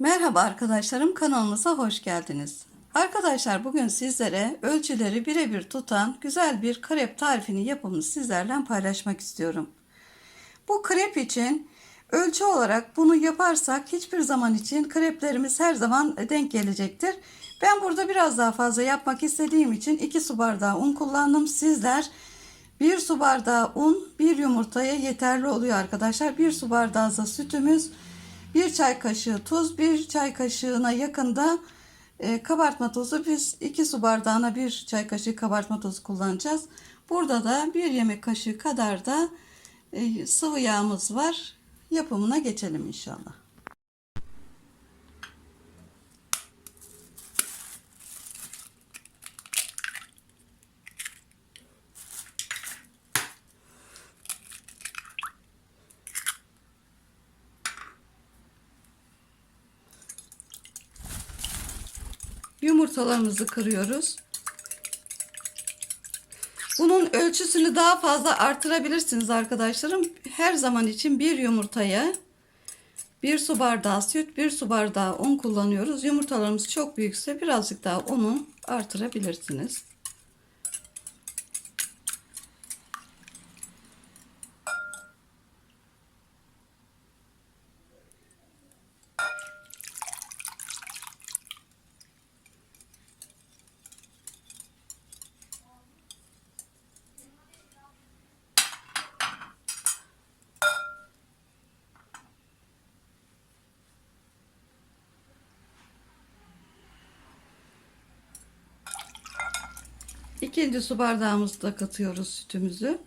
Merhaba arkadaşlarım kanalımıza hoş geldiniz. Arkadaşlar bugün sizlere ölçüleri birebir tutan güzel bir krep tarifini yapımını sizlerle paylaşmak istiyorum. Bu krep için ölçü olarak bunu yaparsak hiçbir zaman için kreplerimiz her zaman denk gelecektir. Ben burada biraz daha fazla yapmak istediğim için 2 su bardağı un kullandım. Sizler 1 su bardağı un bir yumurtaya yeterli oluyor arkadaşlar. 1 su bardağı da sütümüz 1 çay kaşığı tuz, 1 çay kaşığına yakında e, kabartma tozu. Biz 2 su bardağına 1 çay kaşığı kabartma tozu kullanacağız. Burada da 1 yemek kaşığı kadar da e, sıvı yağımız var. Yapımına geçelim inşallah. Yumurtalarımızı kırıyoruz. Bunun ölçüsünü daha fazla artırabilirsiniz arkadaşlarım. Her zaman için bir yumurtaya bir su bardağı süt, bir su bardağı un kullanıyoruz. Yumurtalarımız çok büyükse birazcık daha unu artırabilirsiniz. İkinci su bardağımızı da katıyoruz sütümüzü.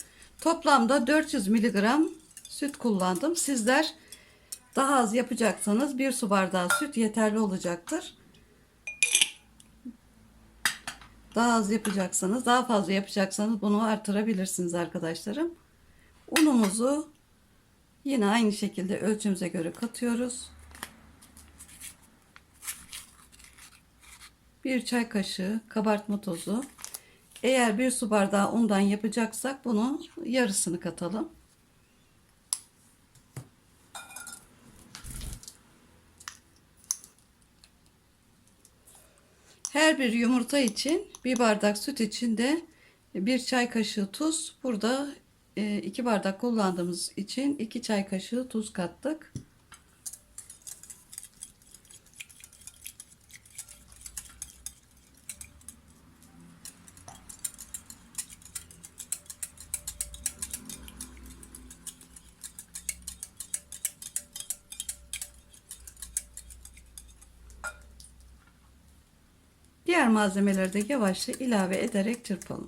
Toplamda 400 miligram süt kullandım. Sizler daha az yapacaksanız bir su bardağı süt yeterli olacaktır. Daha az yapacaksanız, daha fazla yapacaksanız bunu artırabilirsiniz arkadaşlarım. Unumuzu yine aynı şekilde ölçümüze göre katıyoruz. Bir çay kaşığı kabartma tozu. Eğer bir su bardağı undan yapacaksak bunu yarısını katalım. Her bir yumurta için bir bardak süt için de bir çay kaşığı tuz. Burada e, iki bardak kullandığımız için iki çay kaşığı tuz kattık. Diğer malzemeleri de yavaşça ilave ederek çırpalım.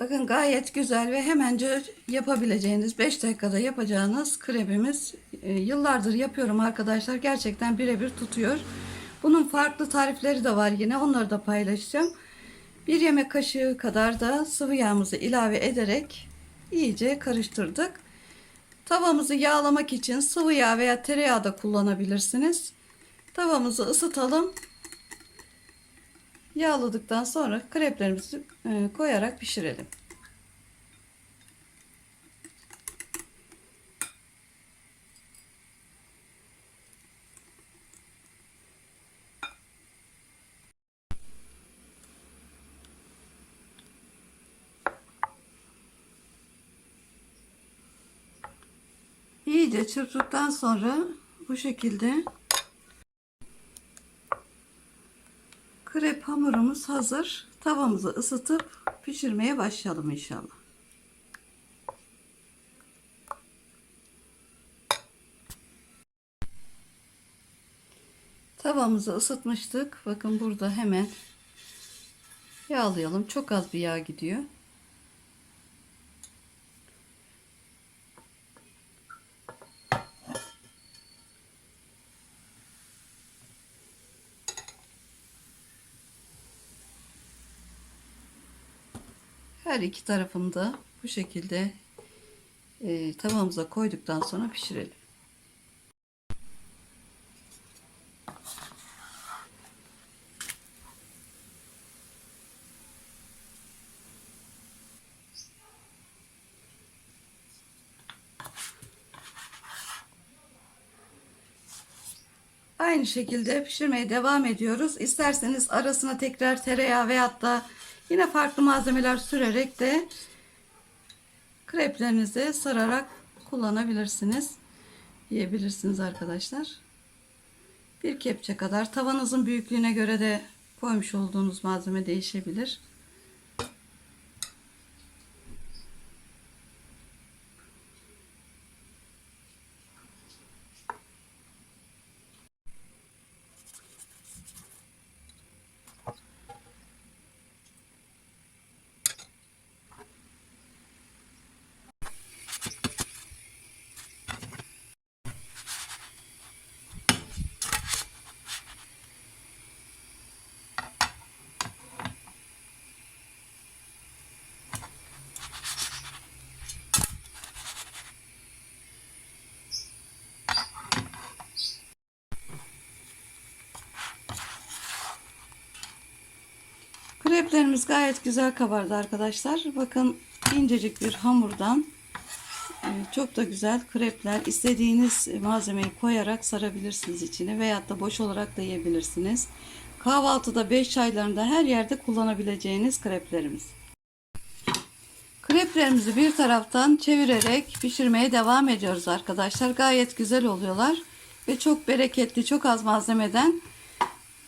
Bakın gayet güzel ve hemence yapabileceğiniz 5 dakikada yapacağınız krepimiz e, yıllardır yapıyorum arkadaşlar. Gerçekten birebir tutuyor. Bunun farklı tarifleri de var yine onları da paylaşacağım. Bir yemek kaşığı kadar da sıvı yağımızı ilave ederek iyice karıştırdık. Tavamızı yağlamak için sıvı yağ veya tereyağı da kullanabilirsiniz. Tavamızı ısıtalım. Yağladıktan sonra kreplerimizi e, koyarak pişirelim. İyice çırptıktan sonra bu şekilde Krep hamurumuz hazır. Tavamızı ısıtıp pişirmeye başlayalım inşallah. Tavamızı ısıtmıştık. Bakın burada hemen yağlayalım. Çok az bir yağ gidiyor. Her iki tarafını da bu şekilde e, tavamıza koyduktan sonra pişirelim. Aynı şekilde pişirmeye devam ediyoruz. İsterseniz arasına tekrar tereyağı veyahut da yine farklı malzemeler sürerek de kreplerinizi sararak kullanabilirsiniz. Yiyebilirsiniz arkadaşlar. Bir kepçe kadar tavanızın büyüklüğüne göre de koymuş olduğunuz malzeme değişebilir. Kreplerimiz gayet güzel kabardı arkadaşlar. Bakın incecik bir hamurdan e, çok da güzel krepler istediğiniz malzemeyi koyarak sarabilirsiniz içine veyahut da boş olarak da yiyebilirsiniz. Kahvaltıda 5 çaylarında her yerde kullanabileceğiniz kreplerimiz. Kreplerimizi bir taraftan çevirerek pişirmeye devam ediyoruz arkadaşlar. Gayet güzel oluyorlar ve çok bereketli, çok az malzemeden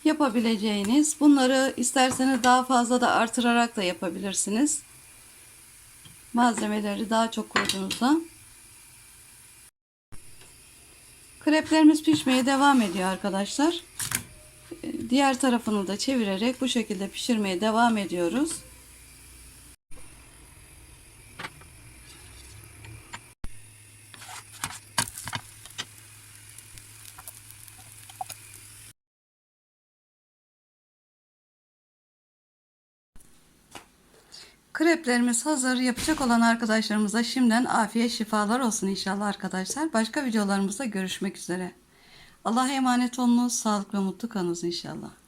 yapabileceğiniz. Bunları isterseniz daha fazla da artırarak da yapabilirsiniz. Malzemeleri daha çok koyduğunuzda. Kreplerimiz pişmeye devam ediyor arkadaşlar. Diğer tarafını da çevirerek bu şekilde pişirmeye devam ediyoruz. Kreplerimiz hazır. Yapacak olan arkadaşlarımıza şimdiden afiyet şifalar olsun inşallah arkadaşlar. Başka videolarımızda görüşmek üzere. Allah'a emanet olunuz. Sağlık ve mutlu kalınız inşallah.